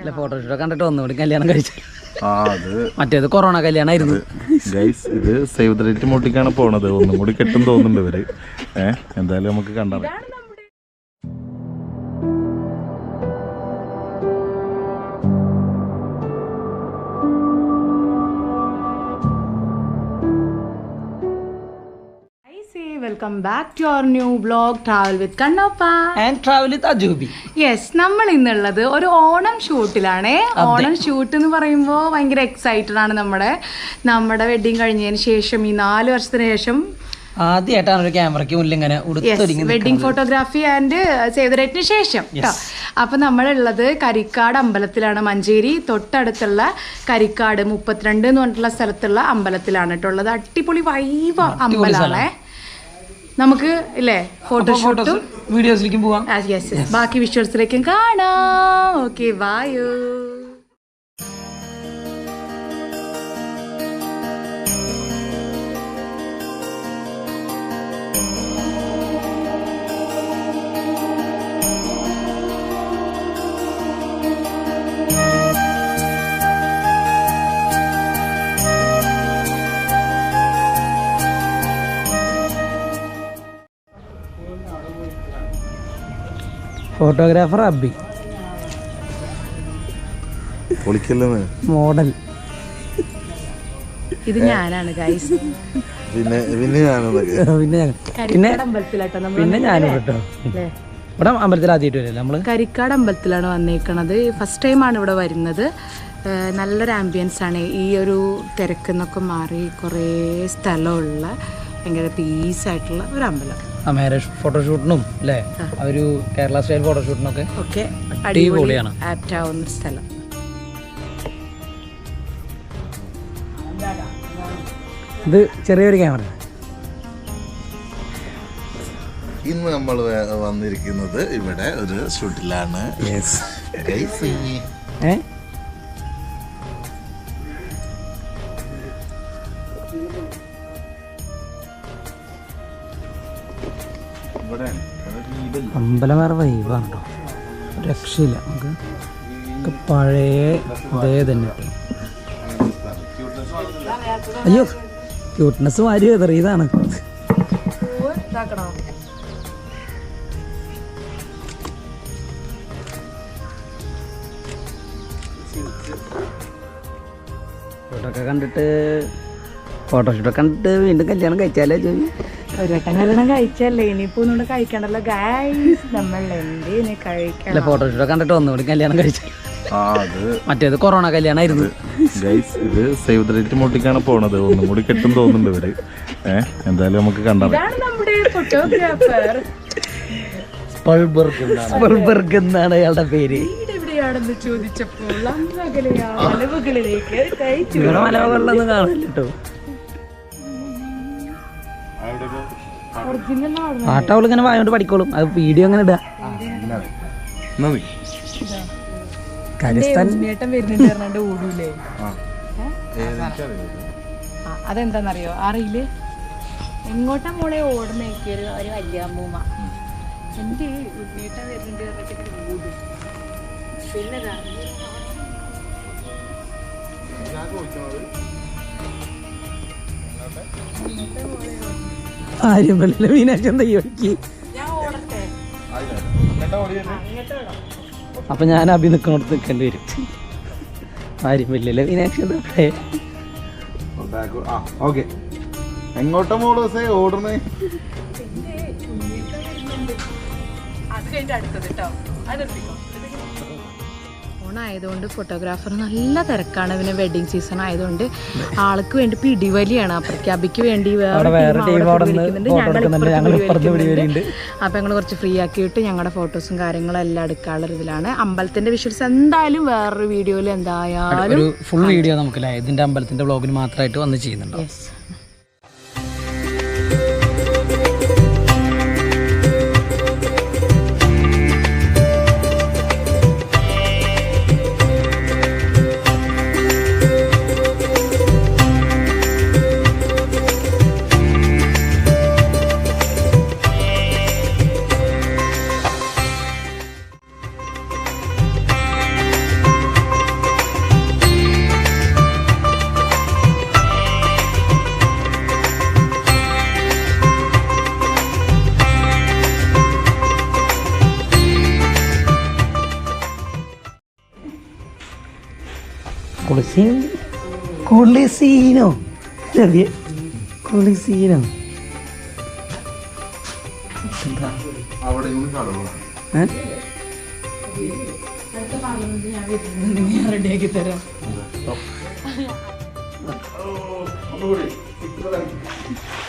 അല്ല ഫോട്ടോഷൂട്ട് കണ്ടിട്ട് ഒന്നുകൂടി കല്യാണം കഴിച്ചു. ആ അത് മറ്റേത് കൊറോണ കല്യാണമായിരുന്നു ഗൈസ് ഇത് സേവ് ദ ഡേറ്റ് മോട്ടിക്കാണ് പോണത്. ഒന്നും കൂടി കെട്ടും തോന്നുന്നുണ്ട് ഇവർ. ഏഹ് എന്തായാലും നമുക്ക് കണ്ടാൽ welcome back to our new blog travel with Kannappa and travel with Ajubi yes നമ്മൾ ഇന്നുള്ളത് ഒരു ഓണം ഷൂട്ടിലാണേ. ഓണം ഷൂട്ട് എന്ന് പറയുമ്പോൾ ഭയങ്കര എക്സൈറ്റഡ് ആണ് നമ്മുടെ. നമ്മുടെ വെഡിങ് കഴിഞ്ഞതിന് ശേഷം ഈ നാല് വർഷത്തിന് ശേഷം. ആദ്യമായിട്ടാണ് ഒരു ക്യാമറയ്ക്ക് മുന്നിൽ ഇങ്ങനെ ഉടുത്തൊരുങ്ങി വെഡിങ് ഫോട്ടോഗ്രാഫി ആൻഡ് സേവറേറ്റിന് ശേഷം കേട്ടോ അപ്പൊ നമ്മളുള്ളത് കരിക്കാട് അമ്പലത്തിലാണ് മഞ്ചേരി തൊട്ടടുത്തുള്ള കരിക്കാട് മുപ്പത്തിരണ്ട് എന്ന് പറഞ്ഞിട്ടുള്ള സ്ഥലത്തുള്ള അമ്പലത്തിലാണ് കേട്ടോ ഉള്ളത്. അടിപൊളി വൈവ അമ്പലമാണേ നമുക്ക് ഇല്ലേ? ഫോട്ടോഷൂട്ടും വീഡിയോസിലേക്കും പോവാം. ബാക്കി വിഷ്വൽസിലേക്കും കാണാം. ഓക്കെ വായു ഫോട്ടോഗ്രാഫർ അബി. മോഡൽ. ഇത് ഞാനാണ് ഗൈസ് പിന്നെ പിന്നെ പിന്നെ ഞാൻ- കരിക്കാട് അമ്പലത്തിലാട്ടോ നമ്മൾ പിന്നെ ഞാനും കേട്ടോ ഇവിടെ അമ്പലത്തിൽ ആദ്യമായിട്ട് വരില്ല നമ്മൾ? കരിക്കാട് അമ്പലത്തിലാണ് വന്നേക്കണത്. ഫസ്റ്റ് ടൈമാണ് ഇവിടെ വരുന്നത്. നല്ലൊരു ആംബിയൻസ് ആണ്. ഈ ഒരു തിരക്കെന്നൊക്കെ മാറി കുറേ സ്ഥലമുള്ള ഭയങ്കര പീസായിട്ടുള്ള ഒരു അമ്പലം. ആ മാരേജ് ഫോട്ടോഷൂട്ടിനും അല്ലേ ആ. ഒരു കേരള സ്റ്റൈൽ ഫോട്ടോഷൂട്ടിനൊക്കെ ഒക്കെ അടിപൊളിയാണ്. ആപ്റ്റ് ആവുന്ന സ്ഥലം. ഇത് ചെറിയൊരു ക്യാമറ ഇന്ന് നമ്മൾ വന്നിരിക്കുന്നത് ഇവിടെ ഒരു ഷൂട്ടിലാണ്. ഏ? അമ്പലം വേറെ വൈബാണ് രക്ഷയില്ല. നമുക്ക് പഴയ ഇതേ തന്നെ അയ്യോ ക്യൂട്ട്നെസ് വാരി എതറിയതാണ് ഫോട്ടോക്കെ കണ്ടിട്ട് ഫോട്ടോഷൂട്ടൊക്കെ കണ്ടിട്ട് വീണ്ടും കല്യാണം കഴിച്ചാലേ ചോദി ഒരു വട്ടം കല്യാണം കഴിച്ചല്ലേ? ഇനിയിപ്പോ ഒന്നുകൂടെ കഴിക്കണ്ടല്ലോ. ഗൈസ് നമ്മൾ എന്തേന് അല്ല കഴിക്കണം ഫോട്ടോഷൂട്ടൊക്കെ കണ്ടിട്ട് ഒന്നുകൂടി കല്യാണം കഴിച്ചു. ആ അത് മറ്റേത് കൊറോണ കല്യാണമായിരുന്നു ഗൈസ് ഇത് സേവ് ദ ഡേറ്റ് മോട്ടിക്കാണ് പോണത്. ഒന്നും കൂടി കെട്ടും തോന്നുന്നുണ്ട് ഇവർ. ഏഹ് എന്തായാലും നമുക്ക് കണ്ടാൽ ഇതാണ് നമ്മുടെ ഫോട്ടോഗ്രാഫർ സ്പൾബർഗ് എന്നാണ്. അയാളുടെ പേര്. വീട് എവിടെയാണെന്ന് ചോദിച്ചപ്പോൾ മലമുകളിലേക്ക് കഴിച്ചു ഇവിടെ മലമുകളിലൊന്നും കാണില്ല കേട്ടോ. പാട്ട് അവൾ ഇങ്ങനെ വായോണ്ട് പഠിക്കോളും. അത് വീഡിയോ അങ്ങനെ ഇടുക അതെന്താന്നറിയോ? അറിയില്ലേ? എങ്ങോട്ടാ മോളെ ഓടുന്നേക്ക് ഒരു ഒരു വലിയ അമ്മൂമ്മ. എന്ത് ഉണ്ണിയേട്ടൻ വരുന്നുണ്ട് പറഞ്ഞിട്ട് ഓടും പിന്നെ ആരും ഒഴുക്കി? ഞാൻ ഓടട്ടെ. അപ്പൊ ഞാൻ അഭി നിൽക്കണോടത്ത് നിൽക്കേണ്ടി വരും. ആരും മീനാഴ്ച എന്താ ഇവിടെ? ഓക്കെ. എങ്ങോട്ടാ മോൾ ദിവസേ ഓടണേ അത് കഴിഞ്ഞിട്ട് അടുത്തത് കേട്ടോ അത് നിർത്തിക്കോ. ഓണായതുകൊണ്ട് ഫോട്ടോഗ്രാഫർ നല്ല തിരക്കാണ്. പിന്നെ വെഡിങ് സീസൺ ആയതുകൊണ്ട് ആൾക്ക് വേണ്ടി പിടിവലിയാണ്. പ്രഖ്യാപിക്ക് വേണ്ടി വേറെ ഞങ്ങൾ അപ്പൊ കുറച്ച് ഫ്രീ ആക്കിയിട്ട് ഞങ്ങളുടെ ഫോട്ടോസും കാര്യങ്ങളും എല്ലാം എടുക്കാനുള്ള ഇതിലാണ് അമ്പലത്തിന്റെ വിഷ്വൽസ് എന്തായാലും വേറൊരു വീഡിയോയിൽ എന്തായാലും ഒരു ഫുൾ വീഡിയോ നമുക്ക് ഇതിന്റെ അമ്പലത്തിന്റെ ബ്ലോഗിന് മാത്രമായിട്ട് വന്ന് ചെയ്യുന്നുണ്ട്? കുളിസീൻ കുളിസീനോ ചെറിയ കുളിസീനോ എന്താ? ഏ? റെഡിയാക്കി തരാം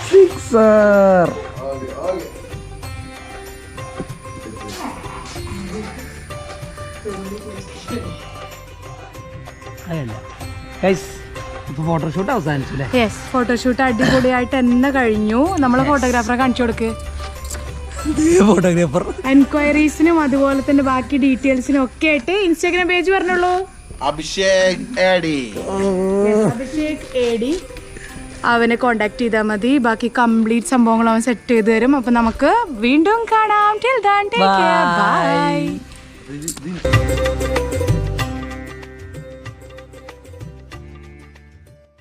സിക്സർ. അതല്ല ഗൈസ് ഇപ്പൊ ഫോട്ടോഷൂട്ട് അവസാനിച്ചു അല്ലേ യെസ് ഫോട്ടോഷൂട്ട് അടിപൊളിയായിട്ട് എന്നെ കഴിഞ്ഞു. നമ്മളെ ഫോട്ടോഗ്രാഫറെ കാണിച്ചു കൊടുക്ക്. ഫോട്ടോഗ്രാഫർ എൻക്വയറീസിനും അതുപോലെ തന്നെ ബാക്കി ഡീറ്റെയിൽസിനും ഒക്കെ ആയിട്ട് ഇൻസ്റ്റാഗ്രാം പേജ് പറഞ്ഞോളൂ. അഭിഷേക് അഭിഷേക് എഡി അവനെ കോണ്ടാക്ട് ചെയ്താൽ മതി. ബാക്കി കംപ്ലീറ്റ് സംഭവങ്ങൾ അവൻ സെറ്റ് ചെയ്ത് തരും. അപ്പൊ നമുക്ക് വീണ്ടും കാണാം. Till then take care bye